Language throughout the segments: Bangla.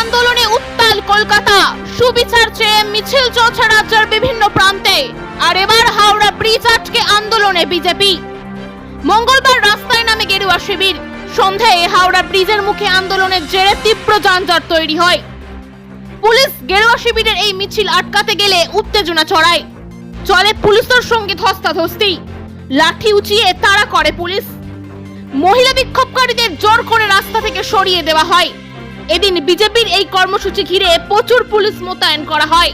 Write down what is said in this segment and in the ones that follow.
আন্দোলনে উত্তাল কলকাতা। সুবিচার চেয়ে মিছিল চলছে রাজ্যের বিভিন্ন প্রান্তে। আর এবার হাওড়া ব্রিজ আটকে আন্দোলনে বিজেপি। মঙ্গলবার রাস্তায় নামে গেরুয়া শিবির। সন্ধ্যায় হাওড়া ব্রিজের মুখে আন্দোলনের জেরে তীব্র যানজট তৈরি হয়। পুলিশ গেরুয়া শিবিরের এই মিছিল আটকাতে গেলে উত্তেজনা ছড়ায়। চলে পুলিশের সঙ্গে ধস্তাধস্তি। লাঠি উঁচিয়ে তাড়া করে পুলিশ। মহিলা বিক্ষোভকারীদের জোর করে রাস্তা থেকে সরিয়ে দেওয়া হয়। এদিন বিজেপির এই কর্মসূচি ঘিরে প্রচুর পুলিশ মোতায়েন করা হয়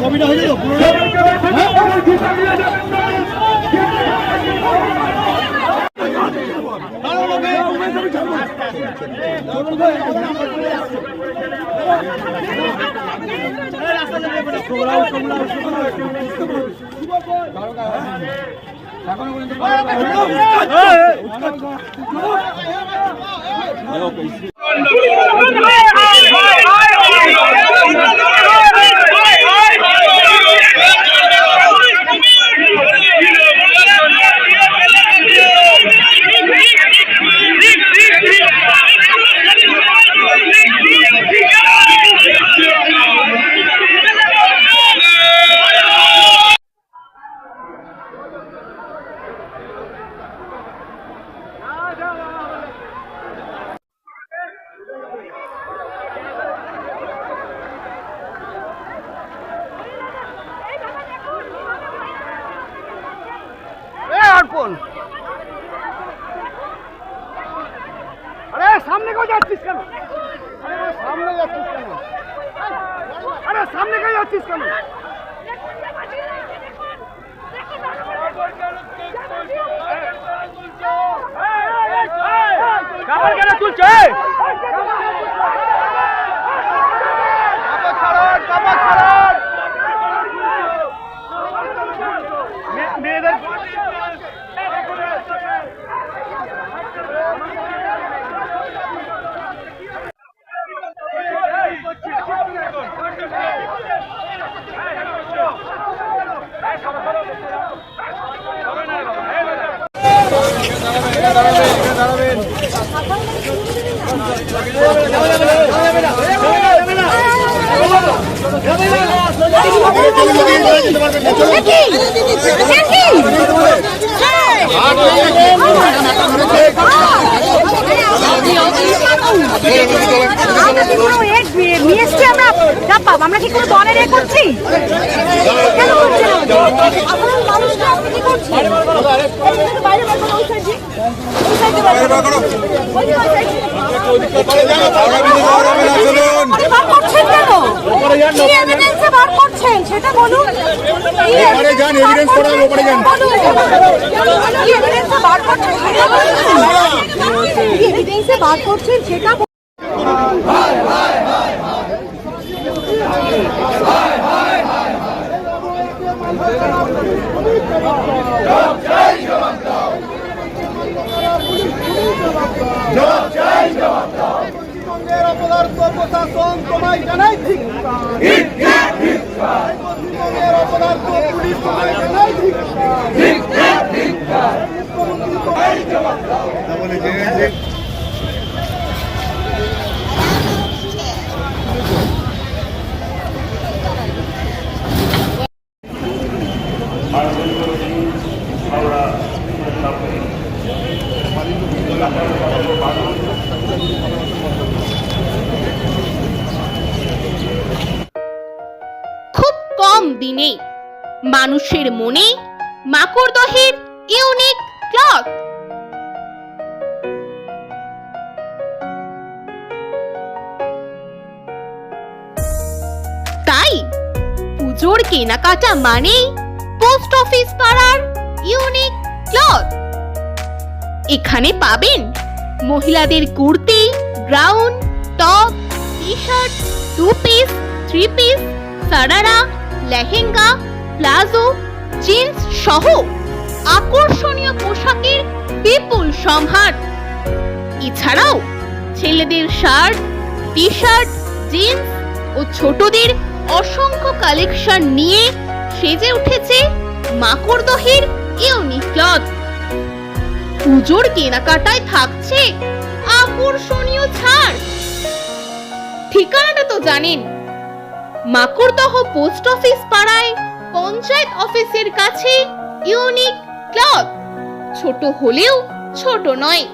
ছবিটা হয়ে যাবে পুরো কোন আরে সামনে কেউ যাচ্ছিস কেন সামনে যাচ্ছিস কেন আরে সামনে কেউ যাচ্ছিস কেন আমরা কি কোনো দলের এ করছি কেন করছি মানুষরা আপনি কি করছেন? বাইরে বার করো, ওই দিয়ে। ওই বার করো। ওই যে কেন? কি evidence বার করছেন সেটা বলুন কি যান, evidence evidence করান, যান। কি evidence বার করছেন সেটা বলুন। কি evidence বার করছেন সেটা বলুন। পশ্চিমবঙ্গের অপদার্থ প্রশাসন তোমায় জানাই পশ্চিমবঙ্গের অপদার্থ পুলিশ তোমায় জানাই ঠিক মুখ্যমন্ত্রী তোমায় জবাব দাও খুব কম দিনে। মানুষের মনে মাকড়দহের ইউনিক ক্লথ। তাই পুজোর কেনাকাটা মানেই পোস্ট অফিস পাড়ার ইউনিক ক্লথ। এখানে পাবেন মহিলাদের kurti gown top T shirt two piece, three piece, sharara lehenga, palazzo, jeans সহ আকর্ষণীয় পোশাকের বিপুল সম্ভার। এছাড়াও ছেলেদের শার্ট টি শার্ট জিন্স ও ছোটদের অসংখ্য কালেকশন নিয়ে সেজে উঠেছে মাকড়দহের ইউনিক ক্লথ। পুজোর কেনাকাটায় থাকছে আকর্ষণীয় ছাড়। ঠিকানাটা তো জানেন মাকড়দহ পোস্ট অফিস পাড়ায় পঞ্চায়েত অফিসের কাছে ইউনিক ক্লথ। ছোট হলেও ছোট নয়।